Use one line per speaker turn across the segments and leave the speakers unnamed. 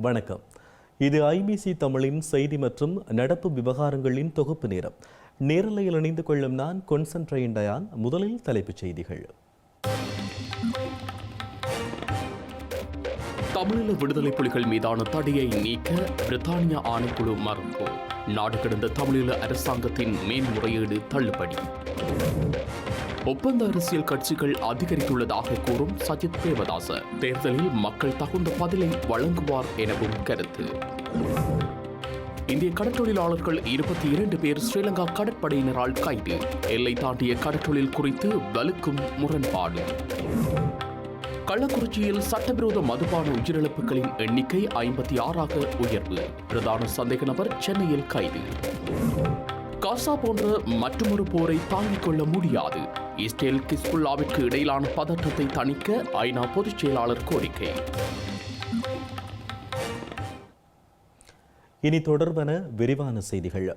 வணக்கம். இது ஐபிசி தமிழின் செய்தி மற்றும் நடப்பு விவகாரங்களின் தொகுப்பு நேரம். நேரலையில் இணைந்து கொள்ளும் நான் கொன்சன்ட்ரைன் டயான் முதலில் தலைப்புச் செய்திகள்.
தமிழீழ விடுதலை புலிகள் மீதான தடையை நீக்க பிரித்தானியா ஆணைக்குழு மறுப்பு. நாடு கடந்த தமிழீழ அரசாங்கத்தின் மேன்முறையீடு தள்ளுபடி. ஒப்பந்த அரசியல் கட்சிகள் அதிகரித்துள்ளதாக கூறும் சஜித் பிரேமதாச தேர்தலில் மக்கள் தகுந்த பதிலை வழங்குவார் எனவும் கருத்து. இந்திய கடற்றொழிலாளர்கள் இருபத்தி இரண்டு பேர் ஸ்ரீலங்கா கடற்படையினரால் கைது. எல்லை தாண்டிய கடற்றொழில் குறித்து வலுக்கும் முரண்பாடு. கள்ளக்குறிச்சியில் சட்டவிரோத மதுபான உயிரிழப்புகளின் எண்ணிக்கை ஐம்பத்தி ஆறாக உயர்வு. பிரதான சந்தேக நபர் சென்னையில் கைது. காசா போன்ற மற்றொரு போரை தாங்கிக் கொள்ள முடியாது. இஸ்ரேல் கிஸ்புல்லாவிற்கு இடையிலான பதற்றத்தை தணிக்க ஐநா பொதுச் செயலாளர் கோரிக்கை.
இனி தொடர்பன விரிவான செய்திகள்.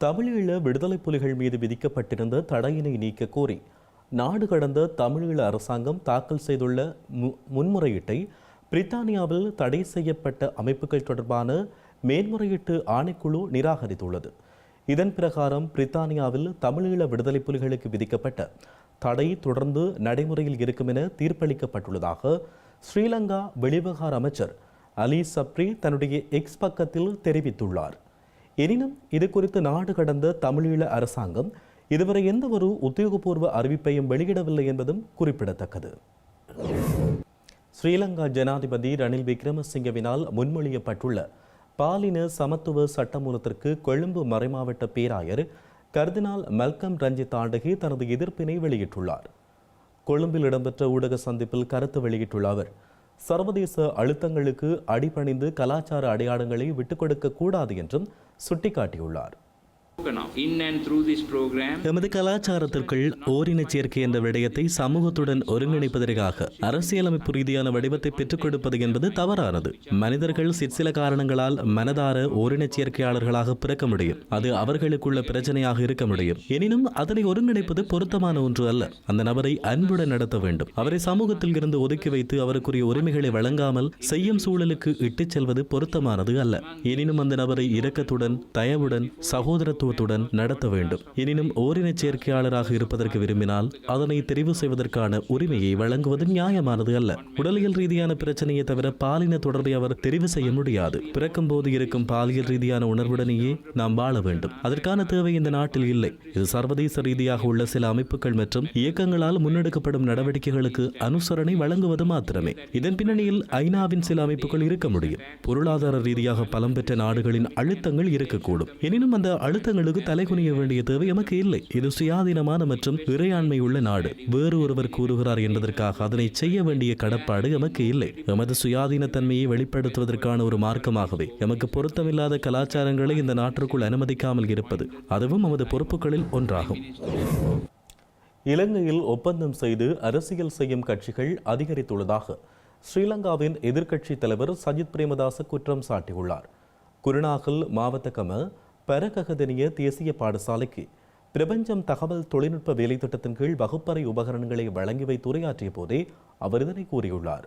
தமிழீழ விடுதலை புலிகள் மீது விதிக்கப்பட்டிருந்த தடையினை நீக்க கோரி நாடு கடந்த தமிழீழ அரசாங்கம் தாக்கல் செய்துள்ள மு- முன்முறையீட்டை பிரித்தானியாவில் தடை செய்யப்பட்ட அமைப்புகள் தொடர்பான மேன்முறையீட்டு ஆணைக்குழு நிராகரித்துள்ளது. இதன் பிரகாரம் பிரித்தானியாவில் தமிழீழ விடுதலை புலிகளுக்கு விதிக்கப்பட்ட தடை தொடர்ந்து நடைமுறையில் இருக்கும் என தீர்ப்பளிக்கப்பட்டுள்ளதாக ஸ்ரீலங்கா வெளிவிவகார அமைச்சர் அலி சப்ரி தன்னுடைய எக்ஸ் பக்கத்தில் தெரிவித்துள்ளார். எனினும் இது குறித்து நாடு கடந்த தமிழீழ அரசாங்கம் இதுவரை எந்த ஒரு உத்தியோகபூர்வ அறிவிப்பையும் வெளியிடவில்லை என்பதும் குறிப்பிடத்தக்கது. ஸ்ரீலங்கா ஜனாதிபதி ரணில் விக்ரமசிங்கவினால் முன்மொழியப்பட்டுள்ள பாலின சமத்துவ சட்டமூலத்திற்கு கொழும்பு மறைமாவட்ட பேராயர் கர்தினால் மல்கம் ரஞ்சித் ஆண்டகி தனது எதிர்ப்பினை வெளியிட்டுள்ளார். கொழும்பில் இடம்பெற்ற ஊடக சந்திப்பில் கருத்து வெளியிட்டுள்ள அவர் சர்வதேச அழுத்தங்களுக்கு அடிபணிந்து கலாச்சார அடையாளங்களை விட்டுக் கொடுக்க கூடாது என்றும் சுட்டிக்காட்டியுள்ளார். எமது கலாச்சாரத்திற்குள் ஓரினச் சேர்க்கை என்ற விடயத்தை சமூகத்துடன் ஒருங்கிணைப்பதற்காக அரசியலமைப்பு ரீதியான வடிவத்தை பெற்றுக் கொடுப்பது என்பது தவறானது. மனிதர்கள் சிற்சில காரணங்களால் மனதார ஓரினச் சேர்க்கையாளர்களாக பிறக்க முடியும். அது அவர்களுக்குள்ள பிரச்சனையாக இருக்க முடியும். எனினும் அதனை ஒருங்கிணைப்பது பொருத்தமான ஒன்று அல்ல. அந்த நபரை அன்புடன் நடத்த வேண்டும். அவரை சமூகத்தில் இருந்து ஒதுக்கி வைத்து அவருக்குரிய உரிமைகளை வழங்காமல் செய்யும் சூழலுக்கு இட்டுச் செல்வது பொருத்தமானது அல்ல. எனினும் அந்த நபரை இரக்கத்துடன் தயவுடன் சகோதரத்துவத்துடன் நடத்த வேண்டும். எனினும் ஓரினச் சேர்க்கையாளராக இருப்பதற்கு விரும்பினால் அதனை தெரிவு செய்வதற்கான உரிமையை வழங்குவது நியாயமானது அல்ல. உடலியல் ரீதியான பிரச்சனையை தவிர பாலின தொடர்பை அவர் தெரிவு செய்ய முடியாது. பிறக்கும் போது இருக்கும் பாலியல் ரீதியான உணர்வுடனேயே நாம் வாழ வேண்டும். அதற்கான தேவை இந்த நாட்டில் இல்லை. இது சர்வதேச ரீதியாக உள்ள சில அமைப்புகள் மற்றும் இயக்கங்களால் முன்னெடுக்கப்படும் நடவடிக்கைகளுக்கு அனுசரணை வழங்குவது மாத்திரமே. இதன் பின்னணியில் ஐநாவின் சில அமைப்புகள் இருக்க முடியும். பொருளாதார ரீதியாக பலம் பெற்ற நாடுகளின் அழுத்தங்கள் இருக்கக்கூடும். எனினும் அந்த அழுத்த அழுத்தங்களுக்கு தலைகுனிய வேண்டிய தேவை எமக்கு இல்லை. இது சுயாதீனமான மற்றும் இறையாண்மை உள்ள நாடு. வேறு ஒருவர் கூறுகிறார் என்பதற்காக அதனை செய்ய வேண்டிய கடப்பாடு எமக்கு இல்லை. எமது சுயாதீனத்தன்மையை வெளிப்படுத்துவதற்கான ஒரு மார்க்கமாகவே எமக்கு பொருத்தமில்லாத கலாச்சாரங்களை இந்த நாட்டிற்குள் அனுமதிக்காமல் இருப்பது அதுவும் நமது பொறுப்புகளில் ஒன்றாகும். இலங்கையில் ஒப்பந்தம் செய்து அரசியல் செய்யும் கட்சிகள் அதிகரித்துள்ளதாக ஸ்ரீலங்காவின் எதிர்க்கட்சி தலைவர் சஜித் பிரேமதாச குற்றம் சாட்டியுள்ளார். குருநாகல் மாவட்ட கம பரககதனிய தேசிய பாடசாலைக்கு பிரபஞ்சம் தகவல் தொழில்நுட்ப வேலைத்திட்டத்தின் கீழ் வகுப்பறை உபகரணங்களை வழங்கி வைத்து உரையாற்றிய போதே அவர் இதனை கூறியுள்ளார்.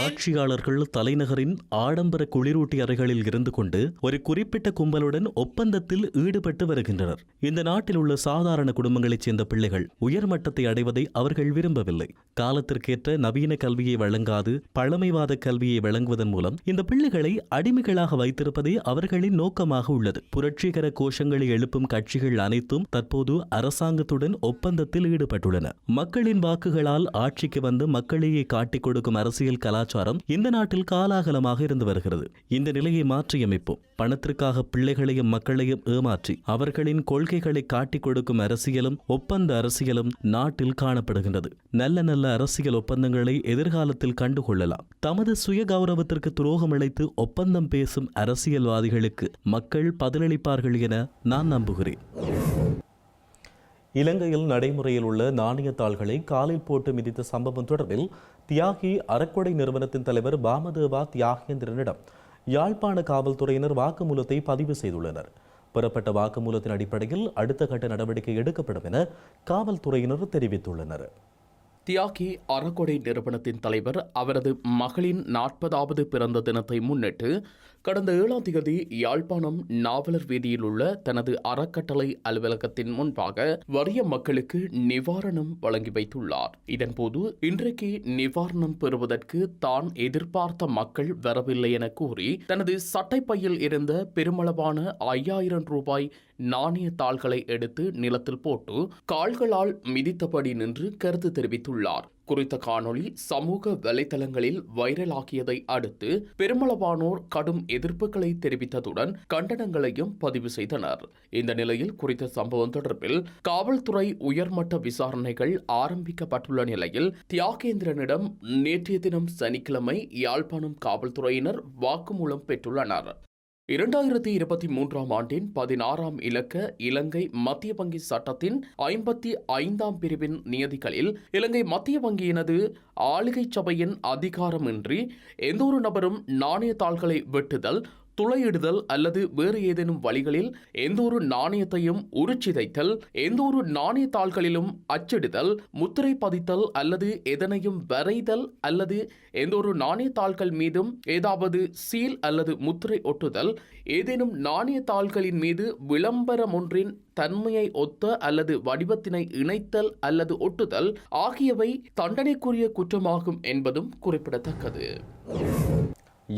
ஆட்சியாளர்கள் தலைநகரின் ஆடம்பர குளிரூட்டி அறைகளில் இருந்து கொண்டு ஒரு குறிப்பிட்ட கும்பலுடன் ஒப்பந்தத்தில் ஈடுபட்டு வருகின்றனர். இந்த நாட்டில் உள்ள சாதாரண குடும்பங்களைச் சேர்ந்த பிள்ளைகள் உயர்மட்டத்தை அடைவதை அவர்கள் விரும்பவில்லை. காலத்திற்கேற்ற நவீன கல்வியை வழங்காது பழமைவாத கல்வியை வழங்குவதன் மூலம் இந்த பிள்ளைகளை அடிமைகளாக வைத்திருப்பதே அவர்களின் நோக்கமாக உள்ளது. புரட்சிகர கோஷங்களை எழுப்பும் கட்சிகள் அனைத்தும் தற்போது அரசாங்கத்துடன் ஒப்பந்தத்தில் ஈடுபட்டுள்ளன. மக்களின் வாக்குகளால் ஆட்சிக்கு வந்து மக்கள் மக்களையே காட்டிக் கொடுக்கும் அரசியல் கலாச்சாரம் இந்த நாட்டில் காலாகலமாக இருந்து வருகிறது. இந்த நிலையை மாற்றியமைப்போம். பணத்திற்காக பிள்ளைகளையும் மக்களையும் ஏமாற்றி அவர்களின் கொள்கைகளை காட்டிக் கொடுக்கும் அரசியலும் ஒப்பந்த அரசியலும் நாட்டில் காணப்படுகின்றது. நல்ல நல்ல அரசியல் ஒப்பந்தங்களை எதிர்காலத்தில் கண்டுகொள்ளலாம். தமது சுய கௌரவத்திற்கு துரோகம் இழைத்து ஒப்பந்தம் பேசும் அரசியல்வாதிகளுக்கு மக்கள் பதிலளிப்பார்கள் என நான் நம்புகிறேன். இலங்கையில் நடைமுறையில் உள்ள நாணயத்தாள்களை காலில் போட்டு மிதித்த சம்பவம் தொடர்பில் தியாகி அறக்கொடை நிறுவனத்தின் தலைவர் பாமதேவா தியாகேந்திரனிடம் யாழ்ப்பாண காவல்துறையினர் வாக்குமூலத்தை பதிவு செய்துள்ளனர். பெறப்பட்ட வாக்குமூலத்தின் அடிப்படையில் அடுத்த கட்ட நடவடிக்கை எடுக்கப்படும் என காவல்துறையினர் தெரிவித்துள்ளனர்.
தியாகி அறக்கொடை நிறுவனத்தின் தலைவர் அவரது மகளின் நாற்பதாவது பிறந்த தினத்தை முன்னிட்டு கடந்த ஏழாம் தேதி யாழ்ப்பாணம் நாவலர் வீதியில் உள்ள தனது அறக்கட்டளை அலுவலகத்தின் முன்பாக வறிய மக்களுக்கு நிவாரணம் வழங்கி வைத்துள்ளார். இதன்போது இன்றைக்கு நிவாரணம் பெறுவதற்கு தான் எதிர்பார்த்த மக்கள் வரவில்லை என கூறி தனது சட்டைப்பையில் இருந்த பெருமளவான ஐயாயிரம் ரூபாய் நாணய தாள்களை எடுத்து நிலத்தில் போட்டு கால்களால் மிதித்தபடி நின்று கருத்து தெரிவித்துள்ளார். குறித்த காணொளி சமூக வலைதளங்களில் வைரலாகியதை அடுத்து பெருமளவானோர் கடும் எதிர்ப்புகளை தெரிவித்ததுடன் கண்டனங்களையும் பதிவு செய்தனர். இந்த நிலையில் குறித்த சம்பவம் தொடர்பில் காவல்துறை உயர்மட்ட விசாரணைகள் ஆரம்பிக்கப்பட்டுள்ள நிலையில் தியாகேந்திரனிடம் நேற்றைய தினம் சனிக்கிழமை யாழ்ப்பாணம் காவல்துறையினர் வாக்குமூலம் பெற்றுள்ளனர். இரண்டாயிரத்தி இருபத்தி மூன்றாம் ஆண்டின் பதினாறாம் இலக்க இலங்கை மத்திய வங்கி சட்டத்தின் ஐம்பத்தி ஐந்தாம் பிரிவின் நியதிகளில் இலங்கை மத்திய வங்கியினது ஆளுகை சபையின் அதிகாரமின்றி எந்தொரு நபரும் நாணய தாள்களை வெட்டுதல் துளையிடுதல் அல்லது வேறு ஏதேனும் வழிகளில் எந்தொரு நாணயத்தையும் உருச்சிதைத்தல் எந்தொரு நாணய தாள்களிலும் அச்சிடுதல் முத்திரை பதித்தல் அல்லது எதனையும் வரைதல் அல்லது எந்தொரு நாணய தாள்கள் மீதும் ஏதாவது சீல் அல்லது முத்திரை ஒட்டுதல் ஏதேனும் நாணய தாள்களின் மீது விளம்பரம் ஒன்றின் தன்மையை ஒத்த அல்லது வடிவத்தினை இணைத்தல் அல்லது ஒட்டுதல் ஆகியவை தண்டனைக்குரிய குற்றமாகும் என்பதும் குறிப்பிடத்தக்கது.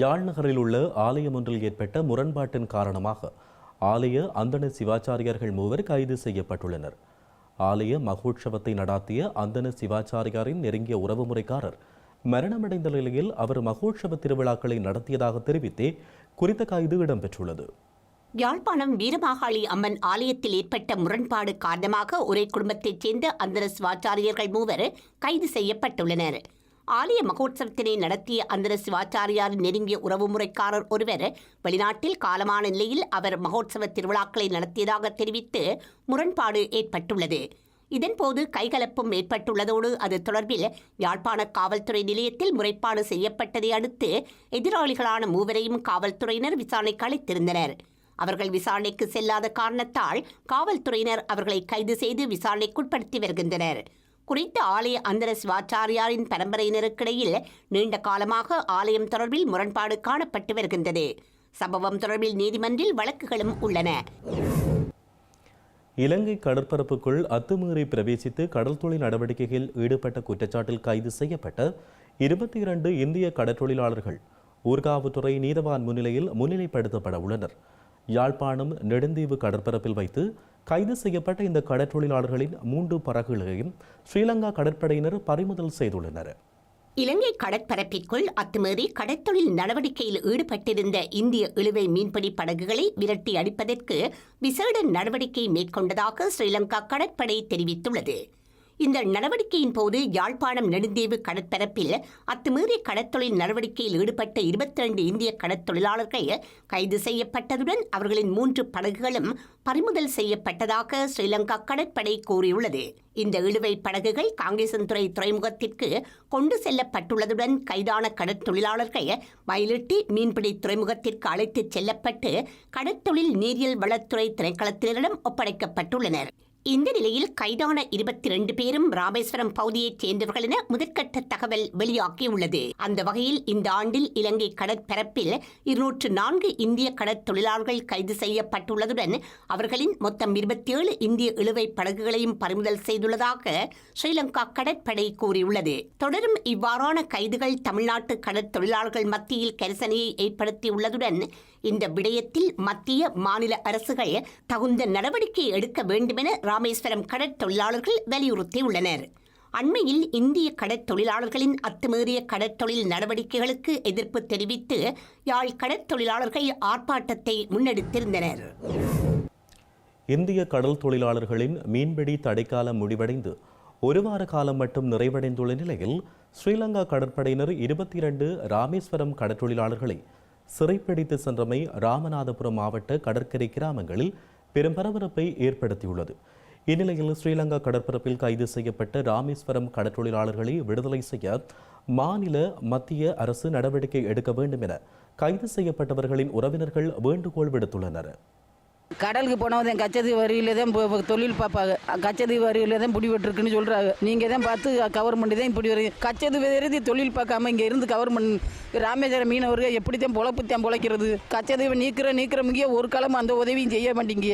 யாழ் நகரில் உள்ள ஆலயம் ஒன்றில் ஏற்பட்ட முரண்பாட்டின் காரணமாக ஆலய அந்தன சிவாச்சாரியார்கள் மூவர் கைது செய்யப்பட்டுள்ளனர். ஆலய மகோற்சவத்தை நடாத்திய அந்தன சிவாச்சாரியாரின் நெருங்கிய உறவுமுறைக்காரர் மரணமடைந்த நிலையில் அவர் மகோற்சவ திருவிழாக்களை நடத்தியதாக தெரிவித்தே குறித்த கைது இடம்பெற்றுள்ளது.
யாழ்ப்பாணம் வீரமாகாளி அம்மன் ஆலயத்தில் ஏற்பட்ட முரண்பாடு காரணமாக ஒரே குடும்பத்தைச் சேர்ந்த அந்தன சிவாச்சாரியர்கள் மூவர் கைது செய்யப்பட்டுள்ளனர். ஆலய மகோத்சவத்தினை நடத்திய அந்தர சிவாச்சாரியாரின் நெருங்கிய உறவுமுறைக்காரர் ஒருவர் வெளிநாட்டில் காலமான நிலையில் அவர் மகோத்சவ திருவிழாக்களை நடத்தியதாக தெரிவித்து முரண்பாடு ஏற்பட்டுள்ளது. இதன்போது கைகலப்பும் ஏற்பட்டுள்ளதோடு அது தொடர்பில் யாழ்ப்பாண காவல்துறை நிலையத்தில் முறைப்பாடு செய்யப்பட்டதை அடுத்து எதிராளிகளான மூவரையும் காவல்துறையினர் விசாரணைக்கு அளித்திருந்தனர் அவர்கள் விசாரணைக்கு செல்லாத காரணத்தால் காவல்துறையினர் அவர்களை கைது செய்து விசாரணைக்குட்படுத்தி வருகின்றனர். குறித்த ஆலய அந்தர சிவாச்சாரியாரின் பரம்பரையினருக்கிடையில் நீண்ட காலமாக ஆலயம் தொடர்பில் முரண்பாடு காணப்பட்டு வருகின்றது. சம்பவம் தொடர்பில் நீதிமன்றில் வழக்குகளும் உள்ளன.
இலங்கை கடற்பரப்புக்குள் அத்துமீறி பிரவேசித்து கடல்தொழில் நடவடிக்கைகளில் ஈடுபட்ட குற்றச்சாட்டில் கைது செய்யப்பட்ட இருபத்தி இரண்டு இந்திய கடற்தொழிலாளர்கள் ஊர்காவுத்துறை நீதவான் முன்னிலையில் முன்னிலைப்படுத்தப்பட உள்ளனர். யாழ்ப்பாணம் நெடுந்தீவு கடற்பரப்பில் வைத்து கைது செய்யப்பட்ட இந்த கடற்றொழிலாளர்களின் மூன்று படகுகளையும் ஸ்ரீலங்கா கடற்படையினர் பறிமுதல் செய்துள்ளனர்.
இலங்கை கடற்பரப்பிற்குள் அத்துமீறி கடற்தொழில் நடவடிக்கையில் ஈடுபட்டிருந்த இந்திய இழுவை மீன்பிடி படகுகளை விரட்டி அடிப்பதற்கு விசேட நடவடிக்கை மேற்கொண்டதாக ஸ்ரீலங்கா கடற்படை தெரிவித்துள்ளது. இந்த நடவடிக்கையின் போது யாழ்ப்பாணம் நெடுந்தீவு கடற்பரப்பில் அத்துமீறிய கடற்தொழில் நடவடிக்கையில் ஈடுபட்ட இருபத்தி ரெண்டு இந்திய கடற்தொழிலாளர்கள் கைது செய்யப்பட்டதுடன் அவர்களின் மூன்று படகுகளும் பறிமுதல் செய்யப்பட்டதாக ஸ்ரீலங்கா கடற்படை கூறியுள்ளது. இந்த இழுவை படகுகள் காங்கேசன்துறை துறைமுகத்திற்கு கொண்டு செல்லப்பட்டுள்ளதுடன் கைதான கடற்தொழிலாளர்கள் மயிலிட்டி மீன்பிடி துறைமுகத்திற்கு அழைத்துச் செல்லப்பட்டு கடற்தொழில் நீரியல் வளத்துறை திணைக்களத்தினரிடம் ஒப்படைக்கப்பட்டுள்ளனர். இந்த நிலையில் கைதான இருபத்தி ரெண்டு பேரும் ராமேஸ்வரம் பகுதியைச் சேர்ந்தவர்கள் என முதற்கட்ட தகவல் வெளியாகியுள்ளது. அந்த வகையில் இந்த ஆண்டில் இலங்கை கடற்பரப்பில் இருநூற்று நான்கு இந்திய கடற்தொழிலாளர்கள் கைது செய்யப்பட்டுள்ளதுடன் அவர்களின் மொத்தம் இருபத்தி ஏழு இந்திய இழுவை படகுகளையும் பறிமுதல் செய்துள்ளதாக ஸ்ரீலங்கா கடற்படை கூறியுள்ளது. தொடரும் இவ்வாறான கைதுகள் தமிழ்நாட்டு கடற்தொழிலாளர்கள் மத்தியில் கரிசனையை ஏற்படுத்தியுள்ளதுடன் இந்த விடயத்தில் மத்திய மாநில அரசுகள் தகுந்த நடவடிக்கை எடுக்க வேண்டுமென ராமேஸ்வரம் கடற்தொழிலாளர்கள் வலியுறுத்தியுள்ளனர். அண்மையில் இந்திய கடற்தொழிலாளர்களின் அத்துமீறிய கடற்தொழில் நடவடிக்கைகளுக்கு எதிர்ப்பு தெரிவித்து யாழ் கடற்தொழிலாளர்கள் ஆர்ப்பாட்டத்தை முன்னெடுத்திருந்தனர்.
இந்திய கடல் தொழிலாளர்களின் மீன்பிடி தடைக்காலம் முடிவடைந்து ஒரு வார காலம் மட்டும் நிறைவடைந்துள்ள நிலையில் ஸ்ரீலங்கா கடற்படையினர் இருபத்தி இரண்டு ராமேஸ்வரம் கடற்தொழிலாளர்களை சிறைப்பிடித்து சென்றமை ராமநாதபுரம் மாவட்ட கடற்கரை கிராமங்களில் பெரும் பரபரப்பை ஏற்படுத்தியுள்ளது. இந்நிலையில் ஸ்ரீலங்கா கடற்பரப்பில் கைது செய்யப்பட்ட ராமேஸ்வரம் கடற்றொழிலாளர்களை விடுதலை செய்ய மாநில மத்திய அரசு நடவடிக்கை எடுக்க வேண்டும் என கைது செய்யப்பட்டவர்களின் உறவினர்கள் வேண்டுகோள் விடுத்துள்ளனர்.
கடலுக்கு போனவன் கச்சதி வரியில தான் தொழில் பார்ப்பாங்க. கச்சதி வரியில தான் பிடி வெட்டிருக்குன்னு சொல்கிறாங்க நீங்கள் தான் பார்த்து கவர் பண்ணி தான் இப்படி வருது கச்சது வருது தொழில் பார்க்காம இங்கே இருந்து கவர் பண்ணி ராமேஸ்வரம் மீனவர்கள் எப்படி தான் பொழப்பு தான் பொழைக்கிறது? கச்சதீவை நீக்கிற நீக்கிறமுங்கே ஒரு காலம் அந்த உதவியும் செய்ய மாட்டீங்க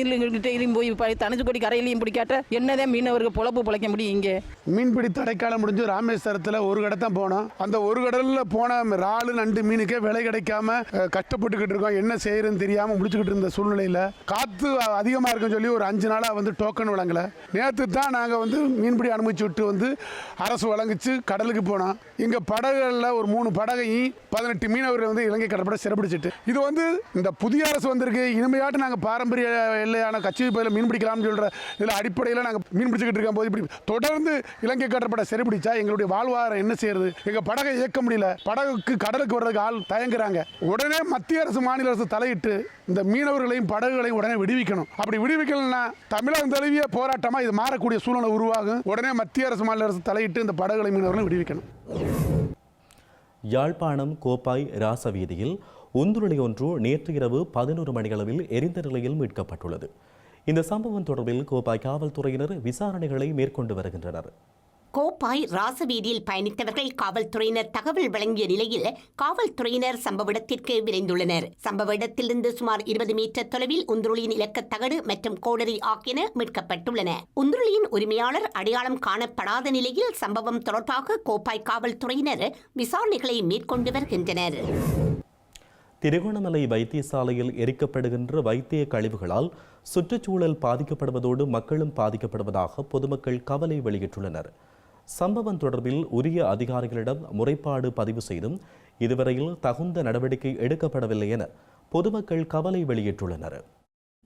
இல்லைங்கிட்டையும் போய் ப- தனுச்சுக்கொடி கரையிலையும் இப்படி கேட்டால் என்னதான் மீனவர்கள் பொழப்பு பொழைக்க முடியும் இங்கே?
மீன்பிடி தடைக்காலம் முடிஞ்சு ராமேஸ்வரத்தில் ஒரு கடை தான் போனோம். அந்த ஒரு கடலில் போன இறாலு நண்டு மீனுக்கே விலை கிடைக்காம கஷ்டப்பட்டுக்கிட்டு இருக்கோம். என்ன செய்யறதுன்னு தெரியாமல் முடிச்சுக்கிட்டு இருந்த சூழ்நிலையில் காற்று அதிகமாக இருக்குன்னு சொல்லி ஒரு அஞ்சு நாளாக வந்து டோக்கன் வழங்கலை. நேற்று தான் நாங்கள் வந்து மீன்பிடி அனுமதிச்சு விட்டு வந்து அரசு வழங்கிச்சு கடலுக்கு போனோம் இங்கே படகுகளில் ஒரு மூணு படகையும் பதினெட்டு மீனவர்கள் வந்து இலங்கை கடற்படை சிறப்பிடிச்சிட்டு இது வந்து இந்த புதிய அரசு வந்திருக்கு இனிமையாட்டு நாங்கள் பாரம்பரிய எல்லையான கட்சி பயில மீன் பிடிக்கலாம்னு சொல்கிற இதில் அடிப்படையில் நாங்கள் மீன் பிடிச்சிக்கிட்டு இருக்கும். போது இப்படி தொடர்ந்து இலங்கை கடற்படை சிறைபிடிச்சா எங்களுடைய வாழ்வாரம் என்ன செய்யறது? எங்கள் படகை இயக்க முடியல. படகுக்கு கடலுக்கு வர்றதுக்கு ஆள் தயங்குறாங்க. உடனே மத்திய அரசு மாநில அரசு தலையிட்டு இந்த மீனவர்களை கப்பல்களையும் படகுகளையும் உடனே விடுவிக்கணும். அப்படி விடுவிக்கலன்னா தமிழகம் தழுவிய போராட்டமாக இது மாறக்கூடிய சூழ்நிலை உருவாகும். உடனே மத்திய அரசு மாநில அரசு தலையிட்டு இந்த படகுகளை மீனவர்களும் விடுவிக்கணும்.
யாழ்ப்பாணம் கோப்பாய் ராசவீதியில் உந்துருளி ஒன்று நேற்று இரவு பதினோரு மணியளவில் எரிந்த நிலையில் மீட்கப்பட்டுள்ளது. இந்த சம்பவம் தொடர்பில் கோப்பாய் காவல்துறையினர் விசாரணைகளை மேற்கொண்டு வருகின்றனர்.
கோப்பாய் ராசவீதியில் பயணித்தவர்கள் காவல்துறையினர் தகவல் வழங்கிய நிலையில் காவல்துறையினர் சம்பவ இடத்திற்கு விரைந்துள்ளனர். சம்பவ இடத்திலிருந்து சுமார் இருபது மீட்டர் தொலைவில் உந்துருளியின் இலக்கத் தகடு மற்றும் கோடரி ஆகியன மீட்கப்பட்டுள்ளன. உந்துருளியின் உரிமையாளர் அடையாளம் காணப்படாத நிலையில் சம்பவம் தொடர்பாக கோப்பாய் காவல்துறையினர் விசாரணைகளை மேற்கொண்டு வருகின்றனர்.
திருகோணமலை வைத்தியசாலையில் எரிக்கப்படுகின்ற வைத்திய கழிவுகளால் சுற்றுச்சூழல் பாதிக்கப்படுவதோடு மக்களும் பாதிக்கப்படுவதாக பொதுமக்கள் கவலை வெளியிட்டுள்ளனர். சம்பவம் தொடர்பில் உரிய அதிகாரிகளிடம் முறைப்பாடு பதிவு செய்தும் இதுவரையில் தகுந்த நடவடிக்கை எடுக்கப்படவில்லை என பொதுமக்கள் கவலை வெளியிட்டுள்ளனர்.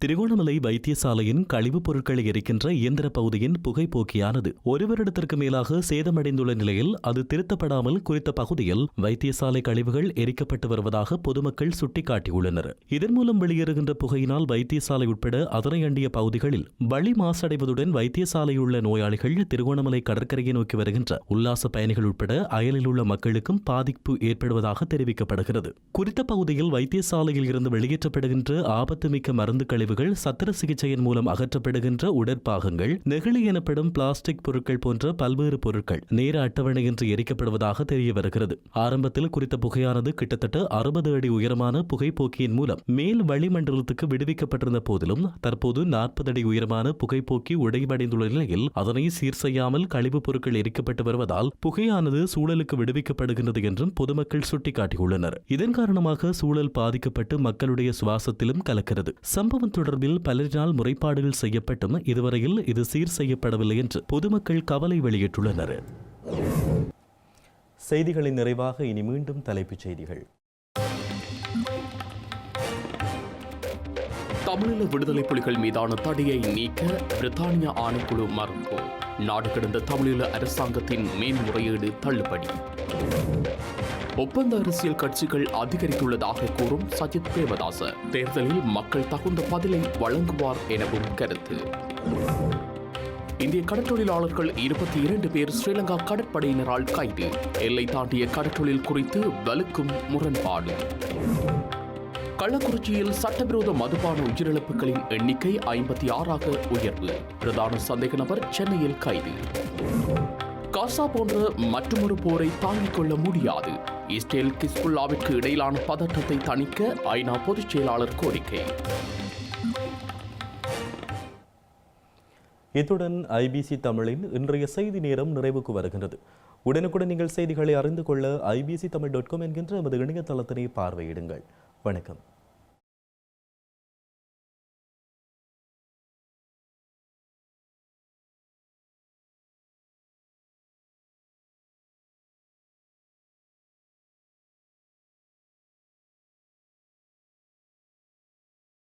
திருகோணமலை வைத்தியசாலையின் கழிவுப் பொருட்களை எரிக்கின்ற இயந்திர பகுதியின் புகைப்போக்கியானது. ஒரு வருடத்திற்கு மேலாக சேதமடைந்துள்ள நிலையில் அது திருத்தப்படாமல் குறித்த பகுதியில் வைத்தியசாலை கழிவுகள் எரிக்கப்பட்டு வருவதாக பொதுமக்கள் சுட்டிக்காட்டியுள்ளனர். இதன் மூலம் வெளியேறுகின்ற புகையினால் வைத்தியசாலை உட்பட அதனை அண்டிய பகுதிகளில் வழி மாசடைவதுடன் வைத்தியசாலையுள்ள நோயாளிகள் திருகோணமலை கடற்கரையை நோக்கி வருகின்ற உல்லாச பயணிகள் உட்பட அயலில் உள்ள மக்களுக்கும் பாதிப்பு ஏற்படுவதாக தெரிவிக்கப்படுகிறது. குறித்த பகுதியில் வைத்தியசாலையில் இருந்து வெளியேற்றப்படுகின்ற ஆபத்துமிக்க மருந்து கழிவுகள் சத்திர சிகிச்சையின் மூலம் அகற்றப்படுகின்ற உடற்பாகங்கள் நெகிழி எனப்படும் பிளாஸ்டிக் பொருட்கள் போன்ற பல்வேறு பொருட்கள் நேர அட்டவணையின்றி எரிக்கப்படுவதாக தெரிய வருகிறது. ஆரம்பத்தில் குறித்த புகையானது கிட்டத்தட்ட அறுபது அடி உயரமான புகைப்போக்கியின் மூலம் மேல் வளிமண்டலத்துக்கு விடுவிக்கப்பட்டிருந்த போதிலும் தற்போது நாற்பது அடி உயரமான புகைப்போக்கி உடைவடைந்துள்ள நிலையில் அதனை சீர் செய்யாமல் கழிவுப் பொருட்கள் எரிக்கப்பட்டு வருவதால் புகையானது சூழலுக்கு விடுவிக்கப்படுகின்றது என்றும் பொதுமக்கள் சுட்டிக்காட்டியுள்ளனர். இதன் காரணமாக சூழல் பாதிக்கப்பட்டு மக்களுடைய சுவாசத்திலும் கலக்கிறது. சம்பவம் தொடர்பில் பலரினால் முறைப்பாடுகள் செய்யப்பட்டும். இதுவரையில் இது சீர் செய்யப்படவில்லை என்று பொதுமக்கள் கவலை வெளியிட்டுள்ளனர். செய்திகளின் நிறைவாக இனி மீண்டும் தலைப்புச் செய்திகள்.
தமிழீழ விடுதலை புலிகள் மீதான தடையை நீக்க பிரித்தானிய ஆணைக்குழு மறுப்பு. நாடு கடந்த தமிழீழ அரசாங்கத்தின் மேன்முறையீடு தள்ளுபடி. ஒப்பந்த அரசியல் கட்சிகள் அதிகரித்துள்ளதாக கூறும் சஜித் பிரேமதாச. தேர்தலில் மக்கள் தகுந்த பதிலை வழங்குவார் எனவும் கருத்து. இந்திய கடற்றொழிலாளர்கள் இருபத்தி இரண்டு பேர் ஸ்ரீலங்கா கடற்படையினரால் கைது. எல்லை தாண்டிய கடற்றொழில் குறித்து வலுக்கும் முரண்பாடு. கள்ளக்குறிச்சியில் சட்டவிரோத மதுபான உயிரிழப்புகளின் எண்ணிக்கை ஐம்பத்தி ஆறாக உயர்வு. பிரதான சந்தேக நபர் சென்னையில் கைது. காசா போன்ற மற்றொரு போரை தாங்கிக் கொள்ள முடியாது. இஸ்ரேல் கிஸ்புல்லாவிற்கு இடையிலான பதற்றத்தை தணிக்க ஐநா பொதுச் செயலாளர் கோரிக்கை.
இத்துடன் ஐபிசி தமிழின் இன்றைய செய்தி நேரம் நிறைவுக்கு வருகின்றது. உடனுக்குடன் நீங்கள் செய்திகளை அறிந்து கொள்ள ஐபிசி தமிழ் டாட் காம் என்கின்ற நமது இணையதளத்தினை பார்வையிடுங்கள். வணக்கம்.